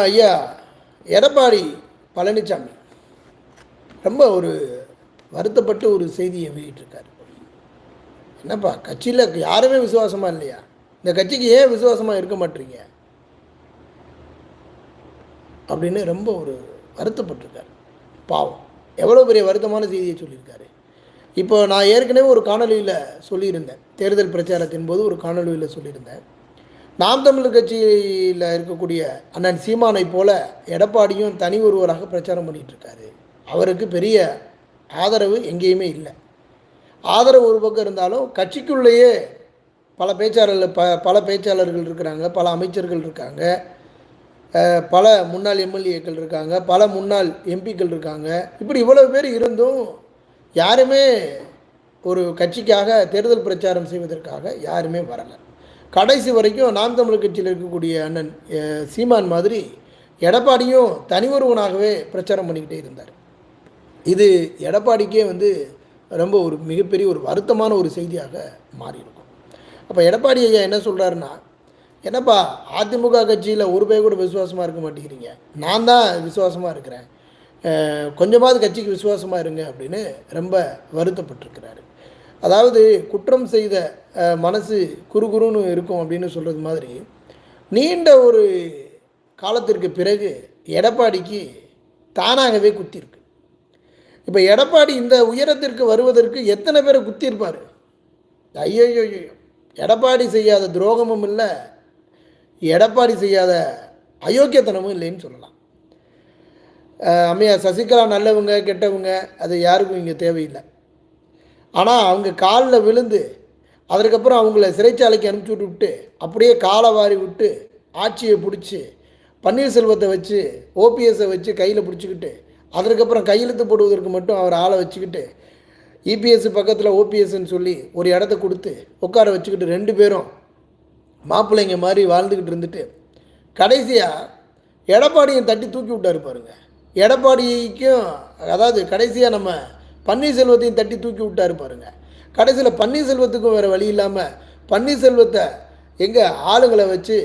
ஐயா எடப்பாடி பழனிசாமி. ரொம்ப ஒரு வருத்தப்பட்டு ஒரு செய்தியை வெளியிட்டிருக்காரு. என்னப்பா கட்சியில் யாருமே விசுவாசமாக இல்லையா? இந்த கட்சிக்கு ஏன் விசுவாசமாக இருக்க மாட்டீங்க? அப்படின்னு ரொம்ப ஒரு வருத்தப்பட்டிருக்காரு. பாவம். எவ்வளோ பெரிய வருத்தமான செய்தியை சொல்லியிருக்காரு. இப்போ நான் ஏற்கனவே ஒரு காணொலியில் சொல்லியிருந்தேன். தேர்தல் பிரச்சாரத்தின் போது ஒரு காணொலியில் சொல்லியிருந்தேன். நாம் தமிழர் கட்சியில் இருக்கக்கூடிய அண்ணன் சீமானை போல எடப்பாடியும் தனி ஒருவராக பிரச்சாரம் பண்ணிகிட்ருக்காரு அவருக்கு பெரிய ஆதரவு எங்கேயுமே இல்லை. ஆதரவு ஒரு பக்கம் இருந்தாலும் கட்சிக்குள்ளேயே பல பேச்சாளர்கள் ப பல பேச்சாளர்கள் இருக்கிறாங்க பல அமைச்சர்கள் இருக்காங்க. பல முன்னாள் எம்எல்ஏக்கள் இருக்காங்க பல முன்னாள் எம்பிக்கள் இருக்காங்க. இப்படி இவ்வளவு பேர் இருந்தும் யாருமே ஒரு கட்சிக்காக தேர்தல் பிரச்சாரம் செய்வதற்காக யாருமே வரலை. கடைசி வரைக்கும் நாம் தமிழ் கட்சியில் இருக்கக்கூடிய அண்ணன் சீமான் மாதிரி எடப்பாடியும் தனி ஒருவனாகவே பிரச்சாரம் பண்ணிக்கிட்டே இருந்தார். இது எடப்பாடிக்கே வந்து ரொம்ப ஒரு மிகப்பெரிய ஒரு வருத்தமான ஒரு செய்தியாக மாறியிருக்கும். அப்போ எடப்பாடி ஐயா என்ன சொல்கிறாருன்னா என்னப்பா அதிமுக கட்சியில் ஒரு பேர் கூட விசுவாசமாக இருக்க மாட்டேங்கிறீங்க. நான் தான் விசுவாசமாக இருக்கிறேன். கொஞ்சமாவது கட்சிக்கு விசுவாசமாக இருங்க அப்படின்னு ரொம்ப வருத்தப்பட்டிருக்கிறாரு. அதாவது குற்றம் செய்த மனசு குறுகுறுன்னு இருக்கும் அப்படின்னு சொல்கிறது மாதிரி நீண்ட ஒரு காலத்திற்கு பிறகு எடப்பாடிக்கு தானாகவே குத்திருக்கு இப்போ எடப்பாடி இந்த உயரத்திற்கு வருவதற்கு எத்தனை பேரை குத்திருப்பார் ஐயோ எடப்பாடி செய்யாத துரோகமும் இல்லை எடப்பாடி செய்யாத அயோக்கியத்தனமும் இல்லைன்னு சொல்லலாம். அம்மையா சசிகலா நல்லவங்க கெட்டவங்க அது யாருக்கும் இங்கே தேவையில்லை. ஆனால் அவங்க காலில் விழுந்து அதற்கப்புறம் அவங்கள சிறைச்சாலைக்கு அனுப்பிச்சி விட்டு அப்படியே காலை வாரி விட்டு ஆட்சியை பிடிச்சி பன்னீர்செல்வத்தை வச்சு ஓபிஎஸை வச்சு கையில் பிடிச்சிக்கிட்டு அதற்கப்புறம் கையெழுத்து போடுவதற்கு மட்டும் அவர் ஆளை வச்சுக்கிட்டு இபிஎஸ் பக்கத்தில் ஓபிஎஸ்ன்னு சொல்லி ஒரு இடத்த கொடுத்து உட்கார வச்சுக்கிட்டு ரெண்டு பேரும் மாப்பிள்ளைங்க மாதிரி வாழ்ந்துக்கிட்டு இருந்துட்டு கடைசியாக எடப்பாடியும் தட்டி தூக்கி விட்டாரு பாருங்கள் எடப்பாடிக்கும் அதாவது கடைசியாக நம்ம பன்னீர்செல்வத்தையும் தட்டி தூக்கி விட்டாரு பாருங்க. கடைசியில் பன்னீர்செல்வத்துக்கும் வேறு வழி இல்லாமல் பன்னீர்செல்வத்தை எங்கே ஆளுங்களை வச்சு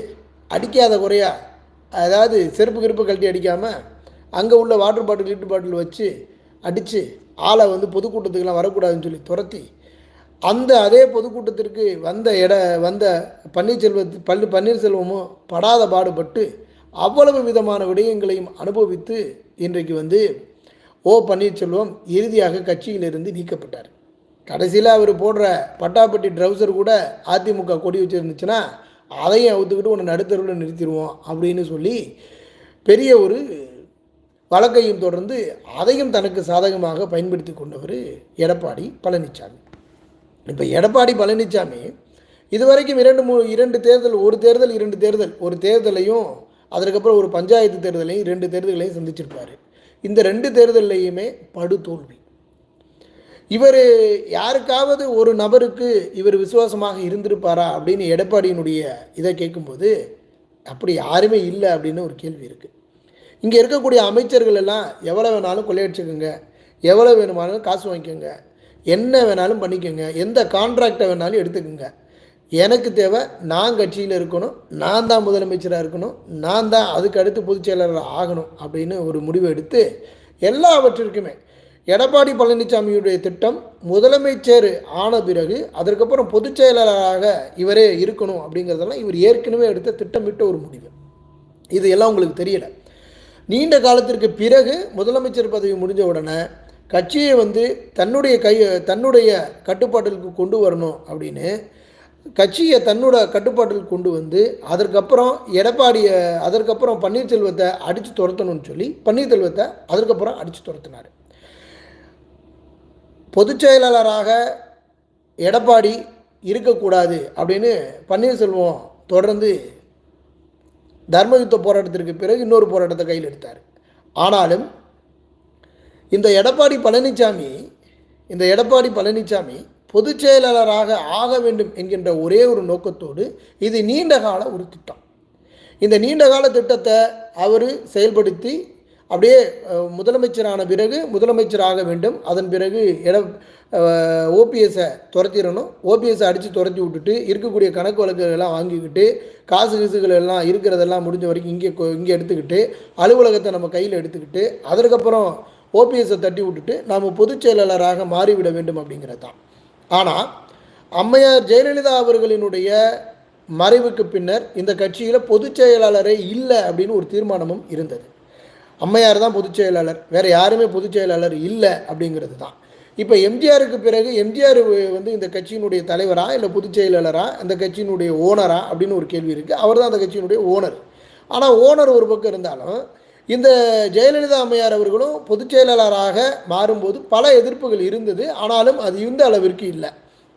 அடிக்காத குறையா அதாவது செருப்பு கிருப்பு கழட்டி அடிக்காமல் அங்கே உள்ள வாட்டர் பாட்டில் லிட்டர் பாட்டில் வச்சு அடித்து ஆளை வந்து பொதுக்கூட்டத்துக்கெலாம் வரக்கூடாதுன்னு சொல்லி துரத்தி அந்த அதே பொதுக்கூட்டத்திற்கு வந்த இட வந்த பன்னீர்செல்வத்து பள்ளி பன்னீர்செல்வமும் படாத பாடுபட்டு அவ்வளவு விதமான விடயங்களையும் அனுபவித்து இன்றைக்கு வந்து ஓ பன்னீர்செல்வம் இறுதியாக கட்சியிலிருந்து நீக்கப்பட்டார். கடைசியில் அவர் போடுற பட்டாப்பட்டி ட்ரௌசர் கூட அதிமுக கொடி வச்சுருந்துச்சுன்னா அதையும் அவுத்துக்கிட்டு உன்னை நடுத்தருவில் நிறுத்திடுவோம் அப்படின்னு சொல்லி பெரிய ஒரு வழக்கையும் தொடர்ந்து அதையும் தனக்கு சாதகமாக பயன்படுத்தி கொண்டவர் எடப்பாடி பழனிசாமி இப்போ எடப்பாடி பழனிசாமி இதுவரைக்கும் இரண்டு மூ இரண்டு தேர்தல் ஒரு தேர்தல் இரண்டு தேர்தல் ஒரு தேர்தலையும் அதற்கப்புறம் ஒரு பஞ்சாயத்து தேர்தலையும் ரெண்டு தேர்தல்களையும் சந்திச்சிருப்பார். இந்த ரெண்டு தேர்தல்லையுமே படுதோல்வி இவர் யாருக்காவது ஒரு நபருக்கு இவர் விசுவாசமாக இருந்திருப்பாரா அப்படின்னு எடப்பாடியினுடைய இதை கேட்கும்போது அப்படி யாருமே இல்லை அப்படின்னு ஒரு கேள்வி இருக்குது இங்கே இருக்கக்கூடிய அமைச்சர்கள் எல்லாம் எவ்வளோ வேணாலும் கொள்ளையடிச்சுக்கோங்க எவ்வளோ வேணுமானாலும் காசு வாங்கிக்கோங்க என்ன வேணாலும் பண்ணிக்கோங்க எந்த கான்ட்ராக்டை வேணாலும் எடுத்துக்கோங்க. எனக்கு தேவை நான் கட்சியில் இருக்கணும் நான் தான் முதலமைச்சராக இருக்கணும் நான் தான் அதுக்கு அடுத்து பொதுச் செயலாளர் ஆகணும் அப்படின்னு ஒரு முடிவு எடுத்து எல்லாவற்றிற்குமே எடப்பாடி பழனிசாமியுடைய திட்டம் முதலமைச்சர் ஆன பிறகு அதற்கப்புறம் பொதுச் செயலாளராக இவரே இருக்கணும் அப்படிங்கிறதெல்லாம் இவர் ஏற்கனவே எடுத்த திட்டமிட்ட ஒரு முடிவு. இது எல்லாம் உங்களுக்கு தெரியல. நீண்ட காலத்திற்கு பிறகு முதலமைச்சர் பதவி முடிஞ்ச உடனே கட்சியை வந்து தன்னுடைய கை தன்னுடைய கட்டுப்பாட்டிற்கு கொண்டு வரணும் அப்படின்னு கட்சியை தன்னோட கட்டுப்பாட்டில் கொண்டு வந்து அதற்கப்புறம் எடப்பாடியை அதற்கப்புறம் பன்னீர்செல்வத்தை அடித்து துரத்தணும்னு சொல்லி பன்னீர்செல்வத்தை அதற்கப்புறம் அடித்து துரத்தினார். பொதுச் செயலாளராக எடப்பாடி இருக்கக்கூடாது அப்படின்னு பன்னீர்செல்வம் தொடர்ந்து தர்மயுத்த போராட்டத்திற்கு பிறகு இன்னொரு போராட்டத்தை கையில் எடுத்தார். ஆனாலும் இந்த எடப்பாடி பழனிசாமி இந்த எடப்பாடி பழனிசாமி பொதுச் செயலாளராக ஆக வேண்டும் என்கின்ற ஒரே ஒரு நோக்கத்தோடு இது நீண்ட கால ஒரு திட்டம். இந்த நீண்ட கால திட்டத்தை அவர் செயல்படுத்தி அப்படியே முதலமைச்சரான பிறகு முதலமைச்சராக வேண்டும். அதன் பிறகு இட ஓபிஎஸை துரத்திடணும். ஓபிஎஸ்ஸை அடித்து துரத்தி விட்டுட்டு இருக்கக்கூடிய கணக்கு வழக்குகள் எல்லாம் வாங்கிக்கிட்டு காசு கிசுகள் எல்லாம் இருக்கிறதெல்லாம் முடிஞ்ச வரைக்கும் இங்கே கொ- இங்கே எடுத்துக்கிட்டு அலுவலகத்தை நம்ம கையில் எடுத்துக்கிட்டு அதற்கப்புறம் ஓபிஎஸை தட்டி விட்டுட்டு நாம் பொதுச் செயலாளராக மாறிவிட வேண்டும் அப்படிங்கிறது தான் ஆனால் அம்மையார் ஜெயலலிதா அவர்களினுடைய மறைவுக்கு பின்னர் இந்த கட்சியில் பொதுச் செயலாளரே இல்லை அப்படின்னு ஒரு தீர்மானமும் இருந்தது. அம்மையார் தான் பொதுச் செயலாளர். வேறு யாருமே பொதுச் செயலாளர் இல்லை அப்படிங்கிறது தான். இப்போ எம்ஜிஆருக்கு பிறகு எம்ஜிஆர் வந்து இந்த கட்சியினுடைய தலைவரா இல்லை பொதுச் செயலாளரா இந்த கட்சியினுடைய ஓனரா அப்படின்னு ஒரு கேள்வி இருக்குது அவர் தான் அந்த கட்சியினுடைய ஓனர். ஆனால் ஓனர் ஒரு பக்கம் இருந்தாலும் இந்த ஜெயலலிதா அம்மையார் அவர்களும் பொதுச் செயலாளராக மாறும்போது பல எதிர்ப்புகள் இருந்தது. ஆனாலும் அது இந்த அளவிற்கு இல்லை.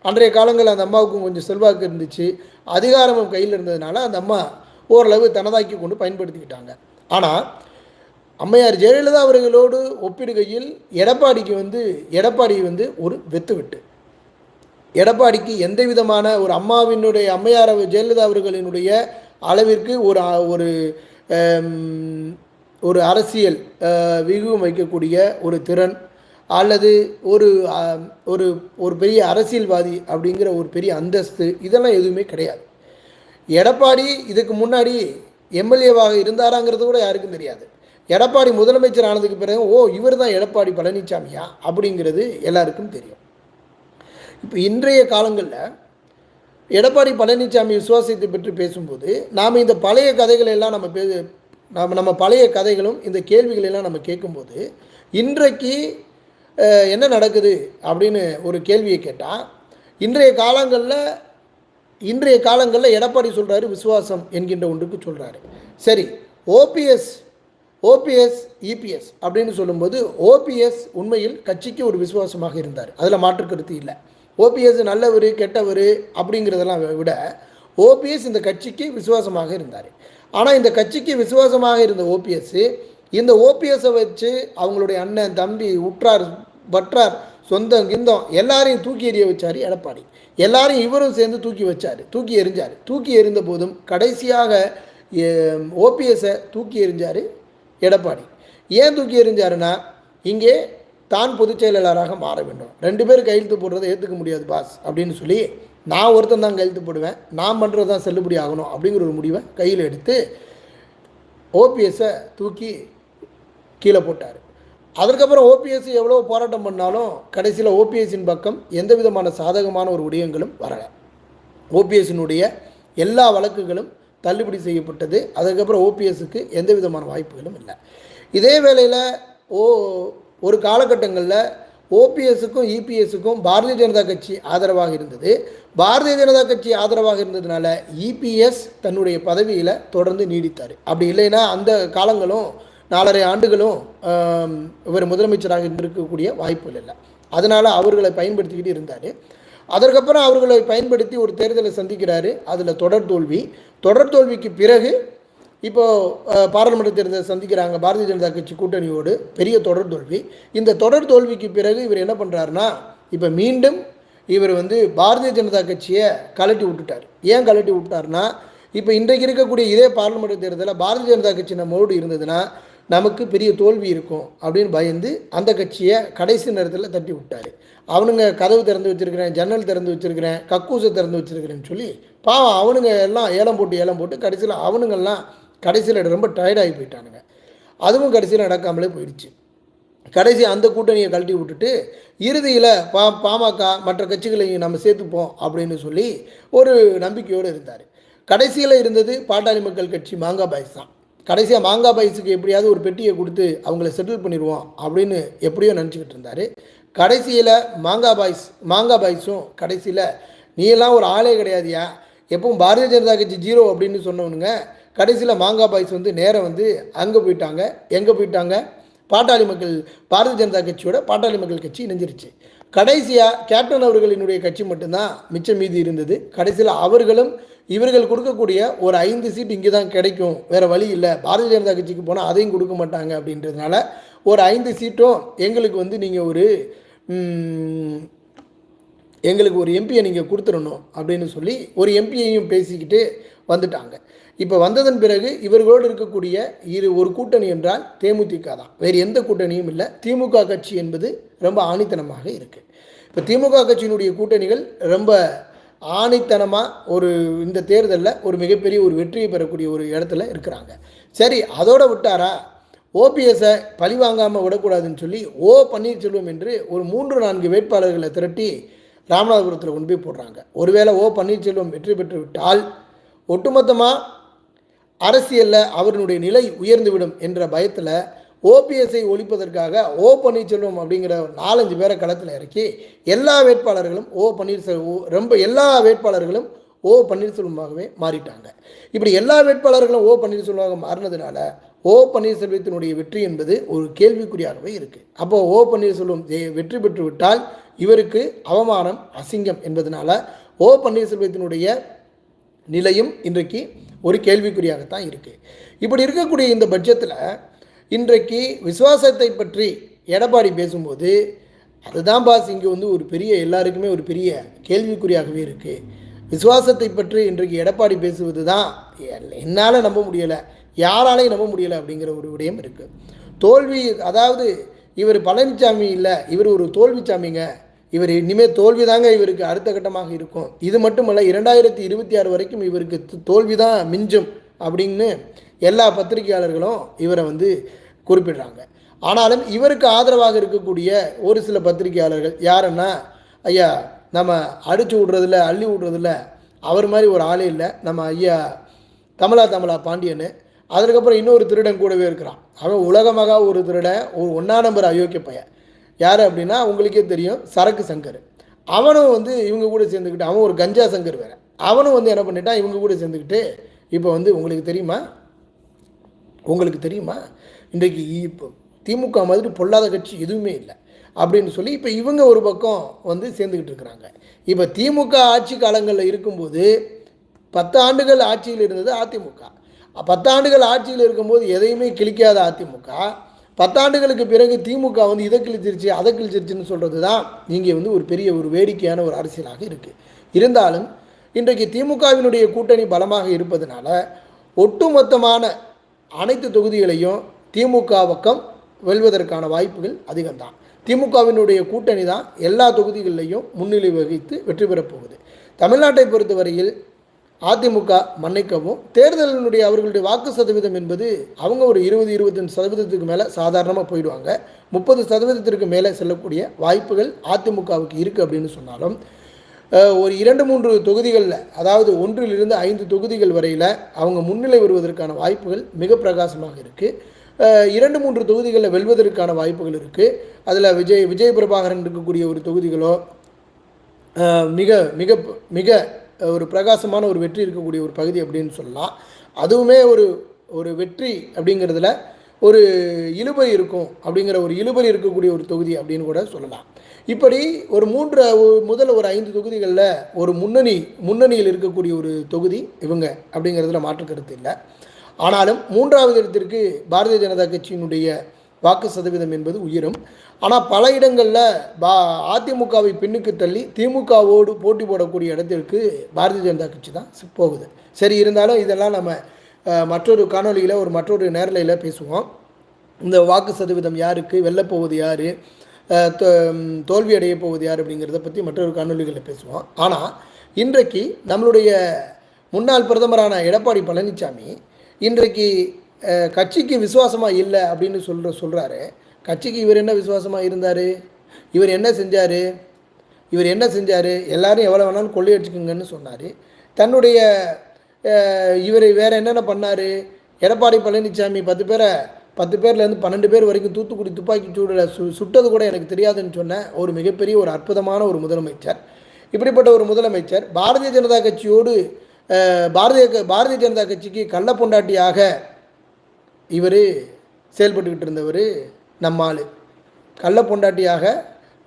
அன்றைய காலங்களில் அந்த அம்மாவுக்கும் கொஞ்சம் செல்வாக்கு இருந்துச்சு. அதிகாரமும் கையில் இருந்ததுனால அந்த அம்மா ஓரளவு தனதாக்கி கொண்டு பயன்படுத்திக்கிட்டாங்க. ஆனால் அம்மையார் ஜெயலலிதா அவர்களோடு ஒப்பிடுகையில் எடப்பாடிக்கு வந்து எடப்பாடி வந்து ஒரு வெத்து விட்டு. எடப்பாடிக்கு எந்த விதமான ஒரு அம்மாவினுடைய அம்மையார் ஜெயலலிதா அவர்களினுடைய அளவிற்கு ஒரு ஒரு ஒரு அரசியல் அஹ், வியூகம் வைக்கக்கூடிய ஒரு திறன் அல்லது ஒரு ஒரு ஒரு பெரிய அரசியல்வாதி அப்படிங்கிற ஒரு பெரிய அந்தஸ்து இதெல்லாம் எதுவுமே கிடையாது. எடப்பாடி இதுக்கு முன்னாடி எம்எல்ஏவாக இருந்தாராங்கிறது கூட யாருக்கும் தெரியாது. எடப்பாடி முதலமைச்சர் ஆனதுக்கு பிறகு ஓ இவர் தான் எடப்பாடி பழனிசாமியா அப்படிங்கிறது எல்லாருக்கும் தெரியும். இப்போ இன்றைய காலங்களில் எடப்பாடி பழனிசாமி விசுவாசத்தை பற்றி பேசும்போது நாம் இந்த பழைய கதைகளை எல்லாம் நம்ம பே நாம் நம்ம பழைய கதைகளும் இந்த கேள்விகளெல்லாம் நம்ம கேட்கும்போது இன்றைக்கு என்ன நடக்குது அப்படின்னு ஒரு கேள்வியை கேட்டால் இன்றைய காலங்களில் இன்றைய காலங்களில் எடப்பாடி சொல்கிறாரு விசுவாசம் என்கின்ற ஒன்றுக்கு சொல்கிறாரு சரி ஓபிஎஸ் ஓபிஎஸ் இபிஎஸ் அப்படின்னு சொல்லும்போது ஓபிஎஸ் உண்மையில் கட்சிக்கு ஒரு விசுவாசமாக இருந்தார். அதில் மாற்று கருத்து இல்லை. ஓபிஎஸ் நல்லவர் கெட்டவர் அப்படிங்கிறதெல்லாம் விட ஓபிஎஸ் இந்த கட்சிக்கு விசுவாசமாக இருந்தார். ஆனால் இந்த கட்சிக்கு விசுவாசமாக இருந்த ஓபிஎஸ் இந்த ஓபிஎஸ்ஸை வச்சு அவங்களுடைய அண்ணன் தம்பி உற்றார் பற்றார் சொந்தம் கிந்தம் எல்லாரையும் தூக்கி எறிய வச்சார் எடப்பாடி. எல்லாரையும் இவரும் சேர்ந்து தூக்கி வச்சார் தூக்கி எறிஞ்சார். தூக்கி எறிந்த போதும் கடைசியாக ஓபிஎஸ்ஸை தூக்கி எறிஞ்சார் எடப்பாடி. ஏன் தூக்கி எறிஞ்சாருன்னா இங்கே தான் பொதுச் செயலாளராக மாற வேண்டும். ரெண்டு பேர் கையெழுத்து போடுறதை ஏற்றுக்க முடியாது பாஸ் அப்படின்னு சொல்லி நான் ஒருத்தன் தான் கையெழுத்து போடுவேன் நான் பண்ணுறது தான் செல்லுபடி ஆகணும் அப்படிங்கிற ஒரு முடிவை கையில் எடுத்து ஓபிஎஸ்ஸை தூக்கி கீழே போட்டார். அதற்கப்புறம் ஓபிஎஸ் எவ்வளோ போராட்டம் பண்ணாலும் கடைசியில் ஓபிஎஸ்ஸின் பக்கம் எந்த விதமான சாதகமான ஒரு விடயங்களும் வரலை. ஓபிஎஸ்ஸினுடைய எல்லா வழக்குகளும் தள்ளுபடி செய்யப்பட்டது அதுக்கப்புறம் ஓபிஎஸ்க்கு எந்த விதமான வாய்ப்புகளும் இல்லை. இதே வேளையில் ஓ ஒரு காலகட்டங்களில் ஓபிஎஸ்ஸுக்கும் இபிஎஸ்ஸுக்கும் பாரதிய ஜனதா கட்சி ஆதரவாக இருந்தது. பாரதிய ஜனதா கட்சி ஆதரவாக இருந்ததுனால இபிஎஸ் தன்னுடைய பதவியில் தொடர்ந்து நீடித்தார். அப்படி இல்லைன்னா அந்த காலங்களும் நாலரை ஆண்டுகளும் இவர் முதலமைச்சராக இருக்கக்கூடிய வாய்ப்புகள் இல்லை. அதனால் அவர்களை பயன்படுத்திக்கிட்டு இருந்தார். அதற்கப்புறம் அவர்களை பயன்படுத்தி ஒரு தேர்தலை சந்திக்கிறாரு. அதில் தொடர் தோல்வி. தொடர் தோல்விக்கு பிறகு இப்போது பாராளுமன்ற தேர்தலை சந்திக்கிறாங்க பாரதிய ஜனதா கட்சி கூட்டணியோடு பெரிய தொடர் தோல்வி. இந்த தொடர் தோல்விக்கு பிறகு இவர் என்ன பண்ணுறாருன்னா இப்போ மீண்டும் இவர் வந்து பாரதிய ஜனதா கட்சியை கலட்டி விட்டுட்டார். ஏன் கலட்டி விட்டார்னா இப்போ இன்றைக்கு இருக்கக்கூடிய இதே பாராளுமன்ற தேர்தலில் பாரதிய ஜனதா கட்சி நம்மோடு இருந்ததுன்னா நமக்கு பெரிய தோல்வி இருக்கும் அப்படின்னு பயந்து அந்த கட்சியை கடைசி நேரத்தில் தட்டி விட்டார். அவனுங்க கதவு திறந்து வச்சுருக்கிறேன் ஜன்னல் திறந்து வச்சுருக்கிறேன் கக்கூசை திறந்து வச்சுருக்கிறேன்னு சொல்லி பாவம் அவனுங்க எல்லாம் ஏலம் போட்டு ஏலம் போட்டு கடைசியில் அவனுங்கெல்லாம் கடைசியில் ரொம்ப டயர்டாகி போயிட்டானுங்க. அதுவும் கடைசியில் நடக்காமலே போயிடுச்சு. கடைசி அந்த கூட்டணியை கழட்டி விட்டுட்டு இறுதியில் பா பாமக மற்ற கட்சிகளையும் நம்ம சேர்த்துப்போம் அப்படின்னு சொல்லி ஒரு நம்பிக்கையோடு இருந்தார். கடைசியில் இருந்தது பாட்டாளி மக்கள் கட்சி மாங்கா பாய்ஸ் தான். கடைசியாக மாங்கா பாய்ஸுக்கு எப்படியாவது ஒரு பெட்டியை கொடுத்து அவங்கள செட்டில் பண்ணிடுவோம் அப்படின்னு எப்படியோ நினச்சிக்கிட்டு இருந்தார். கடைசியில் மாங்கா பாய்ஸ் மாங்கா பாய்ஸும் கடைசியில் நீ எல்லாம் ஒரு ஆளே கிடையாதியா. எப்பவும் பாரதிய ஜனதா கட்சி ஜீரோ அப்படின்னு சொன்னவனுங்க. கடைசியில் மாங்கா பாய்ஸ் வந்து நேராக வந்து அங்கே போயிட்டாங்க எங்கே போயிட்டாங்க? பாட்டாளி மக்கள் பாரதிய ஜனதா கட்சியோட பாட்டாளி மக்கள் கட்சி இணைஞ்சிருச்சு. கடைசியாக கேப்டன் அவர்களினுடைய கட்சி மட்டும்தான் மிச்சம் மீதி இருந்தது. கடைசியில் அவர்களும் இவர்கள் கொடுக்கக்கூடிய ஒரு ஐந்து சீட் இங்கே தான் கிடைக்கும் வேறு வழி இல்லை. பாரதிய ஜனதா கட்சிக்கு போனால் அதையும் கொடுக்க மாட்டாங்க அப்படின்றதுனால ஒரு ஐந்து சீட்டும் எங்களுக்கு வந்து நீங்கள் ஒரு எங்களுக்கு ஒரு எம்பியை நீங்கள் கொடுத்துடணும் அப்படின்னு சொல்லி ஒரு எம்பியையும் பேசிக்கிட்டு வந்துட்டாங்க. இப்போ வந்ததன் பிறகு இவர்களோடு இருக்கக்கூடிய இரு ஒரு கூட்டணி என்றால் தேமுதிக தான். வேறு எந்த கூட்டணியும் இல்லை. திமுக கட்சி என்பது ரொம்ப ஆணித்தனமாக இருக்குது இப்போ திமுக கட்சியினுடைய கூட்டணிகள் ரொம்ப ஆணித்தனமாக ஒரு இந்த தேர்தலில் ஒரு மிகப்பெரிய ஒரு வெற்றியை பெறக்கூடிய ஒரு இடத்துல இருக்கிறாங்க. சரி அதோட விட்டாரா? ஓபிஎஸ்ஸை பழி வாங்காமல் விடக்கூடாதுன்னு சொல்லி ஓ பன்னீர்செல்வம் என்று ஒரு மூன்று நான்கு வேட்பாளர்களை திரட்டி ராமநாதபுரத்தில் கொண்டு போய் போடுறாங்க. ஒருவேளை ஓ பன்னீர்செல்வம் வெற்றி பெற்று விட்டால் ஒட்டுமொத்தமாக அரசியலில் அவருடைய நிலை உயர்ந்துவிடும் என்ற பயத்தில் ஓபிஎஸ்ஐ ஒழிப்பதற்காக ஓ பன்னீர்செல்வம் அப்படிங்கிற நாலஞ்சு பேரை களத்தில் இறக்கி எல்லா வேட்பாளர்களும் ஓ பன்னீர்செல்வம் ஓ- ரொம்ப எல்லா வேட்பாளர்களும் ஓ பன்னீர்செல்வமாகவே மாறிட்டாங்க. இப்படி எல்லா வேட்பாளர்களும் ஓ பன்னீர்செல்வமாக மாறினதுனால ஓ பன்னீர்செல்வத்தினுடைய வெற்றி என்பது ஒரு கேள்விக்குறியாகவே இருக்குது அப்போது ஓ பன்னீர்செல்வம் வெற்றி பெற்று விட்டால் இவருக்கு அவமானம் அசிங்கம் என்பதனால ஓ பன்னீர்செல்வத்தினுடைய நிலையும் இன்றைக்கு ஒரு கேள்விக்குறியாகத்தான் இருக்குது இப்படி இருக்கக்கூடிய இந்த பட்ஜெட்டில் இன்றைக்கு விசுவாசத்தை பற்றி எடப்பாடி பேசும்போது அதுதான் பாஸ் இங்கே வந்து ஒரு பெரிய எல்லாருக்குமே ஒரு பெரிய கேள்விக்குறியாகவே இருக்குது விசுவாசத்தை பற்றி இன்றைக்கு எடப்பாடி பேசுவது தான் என்னால் நம்ப முடியலை யாராலையும் நம்ப முடியலை அப்படிங்கிற ஒரு விடயம் இருக்குது தோல்வி அதாவது இவர் பழனிசாமி இல்லை இவர் ஒரு தோல்விச்சாமிங்க இவர் இனிமேல் தோல்வி தாங்க இவருக்கு அடுத்த கட்டமாக இருக்கும். இது மட்டுமல்ல இரண்டாயிரத்தி இருபத்தி ஆறு வரைக்கும் இவருக்கு தோல்வி தான் மிஞ்சும் அப்படின்னு எல்லா பத்திரிகையாளர்களும் இவரை வந்து குறிப்பிடுறாங்க. ஆனாலும் இவருக்கு ஆதரவாக இருக்கக்கூடிய ஒரு சில பத்திரிகையாளர்கள் யாருன்னா ஐயா நம்ம அடிச்சு விடுறதில்ல அள்ளி விடுறதில்ல அவர் மாதிரி ஒரு ஆளே இல்லை. நம்ம ஐயா கமலா தமிழா பாண்டியன் அதுக்கப்புறம் இன்னொரு திருடன் கூடவே இருக்கிறான். அவன் உலகமாக ஒரு திருடன் ஒரு ஒன்றா நம்பர் அயோக்கிய பையன். யார் அப்படின்னா உங்களுக்கே தெரியும் சரக்கு சங்கர். அவனும் வந்து இவங்க கூட சேர்ந்துக்கிட்டு அவன் ஒரு கஞ்சா சங்கர் வேறு. அவனும் வந்து என்ன பண்ணிட்டான் இவங்க கூட சேர்ந்துக்கிட்டு இப்போ வந்து உங்களுக்கு தெரியுமா? உங்களுக்கு தெரியுமா? இன்றைக்கு இப்போ திமுக மாதிரி பொல்லாத கட்சி எதுவுமே இல்லை. அப்படின்னு சொல்லி இப்போ இவங்க ஒரு பக்கம் வந்து சேர்ந்துக்கிட்டு இருக்கிறாங்க. இப்போ திமுக ஆட்சி காலங்களில் இருக்கும்போது பத்து ஆண்டுகள் ஆட்சியில் இருந்தது அதிமுக. பத்து ஆண்டுகள் ஆட்சியில் இருக்கும்போது எதையுமே கிழிக்காத அதிமுக. பத்தாண்டுகளுக்கு பிறகு திமுக வந்து இதை கிழிச்சிருச்சு அதை கிழிச்சிருச்சுன்னு சொல்கிறது தான் இங்கே வந்து ஒரு பெரிய ஒரு வேடிக்கையான ஒரு அரசியலாக இருக்குது இருந்தாலும் இன்றைக்கு திமுகவினுடைய கூட்டணி பலமாக இருப்பதனால ஒட்டுமொத்தமான அனைத்து தொகுதிகளையும் திமுக பக்கம் வெல்வதற்கான வாய்ப்புகள் அதிகம்தான். திமுகவினுடைய கூட்டணி தான் எல்லா தொகுதிகளிலையும் முன்னிலை வகித்து வெற்றி பெறப் போகுது. தமிழ்நாட்டை பொறுத்தவரையில் அதிமுக மன்னிக்கவும். தேர்தலினுடைய அவர்களுடைய வாக்கு சதவீதம் என்பது அவங்க ஒரு இருபது இருபத்தஞ்சு சதவீதத்துக்கு மேலே சாதாரணமாக போயிடுவாங்க. முப்பது சதவீதத்திற்கு மேலே செல்லக்கூடிய வாய்ப்புகள் அதிமுகவுக்கு இருக்குது அப்படின்னு சொன்னாலும் ஒரு இரண்டு மூன்று தொகுதிகளில் அதாவது ஒன்றிலிருந்து ஐந்து தொகுதிகள் வரையில் அவங்க முன்னிலை வருவதற்கான வாய்ப்புகள் மிக பிரகாசமாக இருக்குது இரண்டு மூன்று தொகுதிகளில் வெல்வதற்கான வாய்ப்புகள் இருக்குது அதில் விஜய் விஜய் பிரபாகரன் இருக்கக்கூடிய ஒரு தொகுதிகளோ மிக மிக மிக ஒரு பிரகாசமான ஒரு வெற்றி இருக்கக்கூடிய ஒரு பகுதி அப்படின்னு சொல்லலாம். அதுவுமே ஒரு ஒரு வெற்றி அப்படிங்கிறதுல ஒரு இழுபறி இருக்கும் அப்படிங்கிற ஒரு இழுபறி இருக்கக்கூடிய ஒரு தொகுதி அப்படின்னு கூட சொல்லலாம். இப்படி ஒரு மூன்று முதல் ஒரு ஐந்து தொகுதிகளில் ஒரு முன்னணி முன்னணியில் இருக்கக்கூடிய ஒரு தொகுதி இவங்க அப்படிங்கிறதுல மாற்று கருத்து இல்லை. ஆனாலும் மூன்றாவது இடத்திற்கு பாரதிய ஜனதா கட்சியினுடைய வாக்கு சதவீதம் என்பது உயரும். ஆனால் பல இடங்களில் பா அதிமுகவை பின்னுக்கு தள்ளி திமுகவோடு போட்டி போடக்கூடிய இடத்திற்கு பாரதிய ஜனதா கட்சி தான் போகுது. சரி இருந்தாலும் இதெல்லாம் நம்ம மற்றொரு காணொளியில் ஒரு மற்றொரு நேரலையில் பேசுவோம். இந்த வாக்கு சதவீதம் யாருக்கு வெல்லப்போவது யார் தோல்வி அடைய போவது யார் அப்படிங்கிறத பற்றி மற்றொரு காணொளிகளில் பேசுவோம். ஆனால் இன்றைக்கு நம்மளுடைய முன்னாள் பிரதமரான எடப்பாடி பழனிசாமி இன்றைக்கு கட்சிக்கு விசுவாசமாக இல்லை அப்படின்னு சொல்கிற சொல்கிறாரு கட்சிக்கு இவர் என்ன விசுவாசமாக இருந்தார்? இவர் என்ன செஞ்சார்? இவர் என்ன செஞ்சார்? எல்லாரும் எவ்வளோ வேணாலும் கொள்ளையடிச்சுக்குங்கன்னு சொன்னார். தன்னுடைய இவர் வேறு என்னென்ன பண்ணார்? எடப்பாடி பழனிசாமி பத்து பேரை பத்து பேர்லேருந்து பன்னெண்டு பேர் வரைக்கும் தூத்துக்குடி துப்பாக்கி சூடில் சு சுட்டது கூட எனக்கு தெரியாதுன்னு சொன்ன ஒரு மிகப்பெரிய ஒரு அற்புதமான ஒரு முதலமைச்சர். இப்படிப்பட்ட ஒரு முதலமைச்சர் பாரதிய ஜனதா கட்சியோடு பாரதிய க- பாரதிய ஜனதா கட்சிக்கு கள்ள பொண்டாட்டியாக இவர் செயல்பட்டுக்கிட்டு இருந்தவர் நம்மாள் கள்ள பொண்டாட்டியாக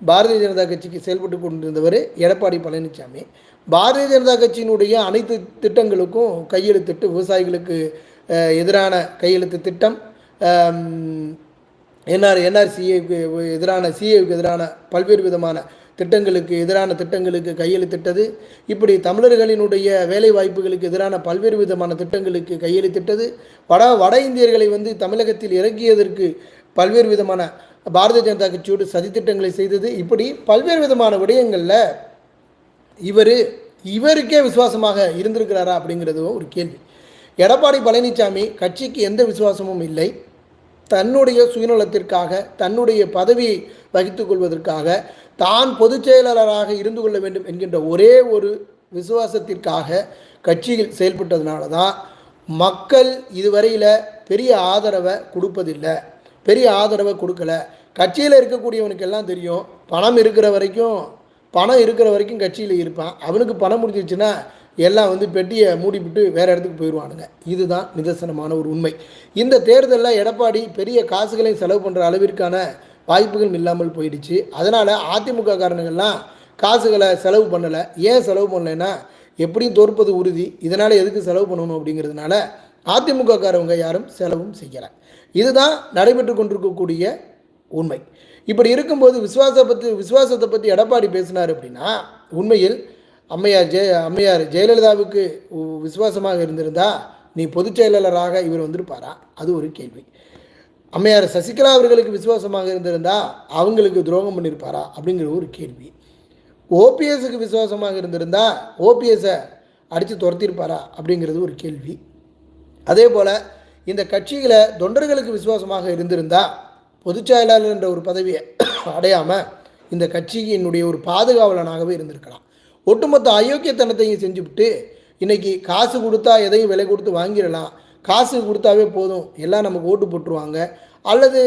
பாரதிய ஜனதா கட்சிக்கு செயல்பட்டு கொண்டிருந்தவர் எடப்பாடி பழனிசாமி பாரதிய ஜனதா கட்சியினுடைய அனைத்து திட்டங்களுக்கும் கையெழுத்திட்டு விவசாயிகளுக்கு எதிரான கையெழுத்து திட்டம் என்ஆர் என்ஆர்சிஏக்கு எதிரான சிஏவுக்கு எதிரான பல்வேறு விதமான திட்டங்களுக்கு எதிரான திட்டங்களுக்கு கையெழுத்திட்டது. இப்படி தமிழர்களினுடைய வேலை வாய்ப்புகளுக்கு எதிரான பல்வேறு விதமான திட்டங்களுக்கு கையெழுத்திட்டது. வட வட இந்தியர்களை வந்து தமிழகத்தில் இறக்கியதற்கு பல்வேறு விதமான பாரதிய ஜனதா கட்சியோடு சதித்திட்டங்களை செய்தது. இப்படி பல்வேறு விதமான விடயங்களில் இவர் இவருக்கே விசுவாசமாக இருந்திருக்கிறாரா அப்படிங்கிறதும் ஒரு கேள்வி. எடப்பாடி பழனிசாமி கட்சிக்கு எந்த விசுவாசமும் இல்லை. தன்னுடைய சுயநலத்திற்காக தன்னுடைய பதவியை வகித்து கொள்வதற்காக தான் பொதுச் செயலாளராக இருந்து கொள்ள வேண்டும் என்கின்ற ஒரே ஒரு விசுவாசத்திற்காக கட்சியில் செயல்பட்டதுனால தான் மக்கள் இதுவரையில் பெரிய ஆதரவை கொடுப்பதில்லை. பெரிய ஆதரவை கொடுக்கல. கட்சியில் இருக்கக்கூடியவனுக்கெல்லாம் தெரியும். பணம் இருக்கிற வரைக்கும் பணம் இருக்கிற வரைக்கும் கட்சியில் இருப்பான். அவனுக்கு பணம் முடிஞ்சிச்சுன்னா எல்லாம் வந்து பெட்டியை மூடிவிட்டு வேறு இடத்துக்கு போயிடுவானுங்க. இதுதான் நிதர்சனமான ஒரு உண்மை. இந்த தேர்தலில் எடப்பாடி பெரிய காசுகளையும் செலவு பண்ணுற அளவிற்கான வாய்ப்புகள் இல்லாமல் போயிடுச்சு. அதனால் அதிமுக காரணங்கள்லாம் காசுகளை செலவு பண்ணலை. ஏன் செலவு பண்ணலைன்னா எப்படியும் தோற்பது உறுதி. இதனால் எதுக்கு செலவு பண்ணணும் அப்படிங்கிறதுனால அதிமுக காரவங்க யாரும் செலவும் செய்யலை. இதுதான் நடைபெற்று கொண்டிருக்கக்கூடிய உண்மை. இப்படி இருக்கும்போது விசுவாச பற்றி விசுவாசத்தை பற்றி எடப்பாடி பேசினார் அப்படின்னா உண்மையில் அம்மையார் ஜெய அம்மையார் ஜெயலலிதாவுக்கு விசுவாசமாக இருந்திருந்தா நீ பொதுச் செயலாளராக இவர் வந்திருப்பாரா? அது ஒரு கேள்வி. அம்மையார் சசிகலா அவர்களுக்கு விசுவாசமாக இருந்திருந்தா அவங்களுக்கு துரோகம் பண்ணியிருப்பாரா அப்படிங்கிற ஒரு கேள்வி. ஓபிஎஸ்க்கு விசுவாசமாக இருந்திருந்தா ஓபிஎஸ்ஸை அடித்து துரத்திருப்பாரா அப்படிங்கிறது ஒரு கேள்வி. அதே போல் இந்த கட்சிகளை தொண்டர்களுக்கு விசுவாசமாக இருந்திருந்தா பொதுச் செயலாளர் என்ற ஒரு பதவியை அடையாமல் இந்த கட்சியினுடைய ஒரு பாதுகாவலனாகவே இருந்திருக்கலாம். ஒட்டுமொத்த அயோக்கியத்தனத்தையும் செஞ்சுவிட்டு இன்றைக்கி காசு கொடுத்தா எதையும் விலை கொடுத்து வாங்கிடலாம். காசு கொடுத்தாவே போதும். எல்லாம் நமக்கு ஓட்டு போட்டுருவாங்க. அல்லது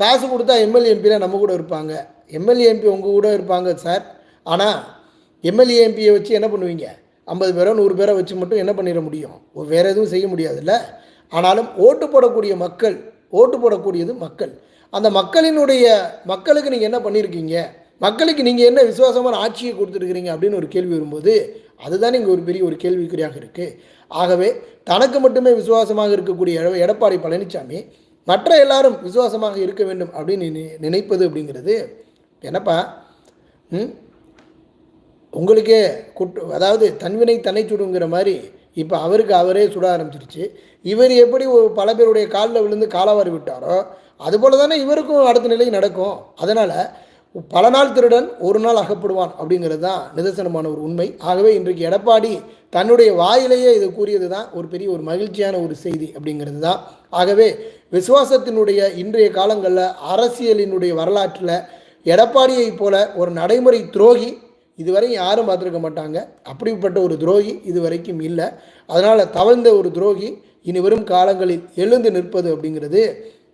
காசு கொடுத்தா எம்எல்ஏ எம்பிலாம் நம்ம கூட இருப்பாங்க. எம்எல்ஏ எம்பி உங்கள் கூட இருப்பாங்க சார். ஆனால் எம்எல்ஏ எம்பியை வச்சு என்ன பண்ணுவீங்க? ஐம்பது பேரோ நூறு பேரை வச்சு மட்டும் என்ன பண்ணிட முடியும்? வேறு எதுவும் செய்ய முடியாதுல்ல? ஆனாலும் ஓட்டு போடக்கூடிய மக்கள் ஓட்டு போடக்கூடியது மக்கள். அந்த மக்களினுடைய மக்களுக்கு நீங்கள் என்ன பண்ணியிருக்கீங்க மக்களுக்கு நீங்கள் என்ன விசுவாசமான ஆட்சியை கொடுத்துருக்கிறீங்க அப்படின்னு ஒரு கேள்வி வரும்போது அதுதான் இங்கே ஒரு பெரிய ஒரு கேள்விக்குறியாக இருக்குது ஆகவே தனக்கு மட்டுமே விசுவாசமாக இருக்கக்கூடிய எடப்பாடி பழனிசாமி மற்ற எல்லாரும் விசுவாசமாக இருக்க வேண்டும் அப்படின்னு நினை- நினைப்பது அப்படிங்கிறது என்னப்பா? ம்? உங்களுக்கே குட்டு அதாவது தன்வினை தன்னை சுடுங்கிற மாதிரி இப்போ அவருக்கு அவரே சுட ஆரம்பிச்சிருச்சு. இவர் எப்படி பல பேருடைய காலில் விழுந்து காலாவாரி விட்டாரோ அதுபோல் தானே இவருக்கும் அடுத்த நிலை நடக்கும். அதனால் பல நாள் திருடன் ஒரு நாள் அகப்படுவான் அப்படிங்கிறது தான் நிதர்சனமான ஒரு உண்மை. ஆகவே இன்றைக்கு எடப்பாடி தன்னுடைய வாயிலேயே இதை கூறியது தான் ஒரு பெரிய ஒரு மகிழ்ச்சியான ஒரு செய்தி அப்படிங்கிறது தான் ஆகவே விசுவாசத்தினுடைய இன்றைய காலங்களில் அரசியலினுடைய வரலாற்றில் எடப்பாடியைப் போல ஒரு நடைமுறை துரோகி இதுவரை யாரும் பார்த்துருக்க மாட்டாங்க. அப்படிப்பட்ட ஒரு துரோகி இதுவரைக்கும் இல்லை. அதனால் தவழ்ந்த ஒரு துரோகி இனி வரும் காலங்களில் எழுந்து நிற்பது அப்படிங்கிறது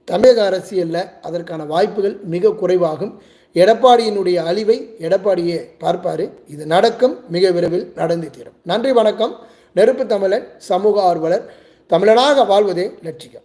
தமிழக அரசியலில் அதற்கான வாய்ப்புகள் மிக குறைவாகும். எடப்பாடியினுடைய அழிவை எடப்பாடியே பார்ப்பார். இது நடக்கும் மிக விரைவில் நடந்து தீரும். நன்றி வணக்கம். நெருப்பு தமிழன் சமூக ஆர்வலர். தமிழனாக வாழ்வதே லட்சியம்.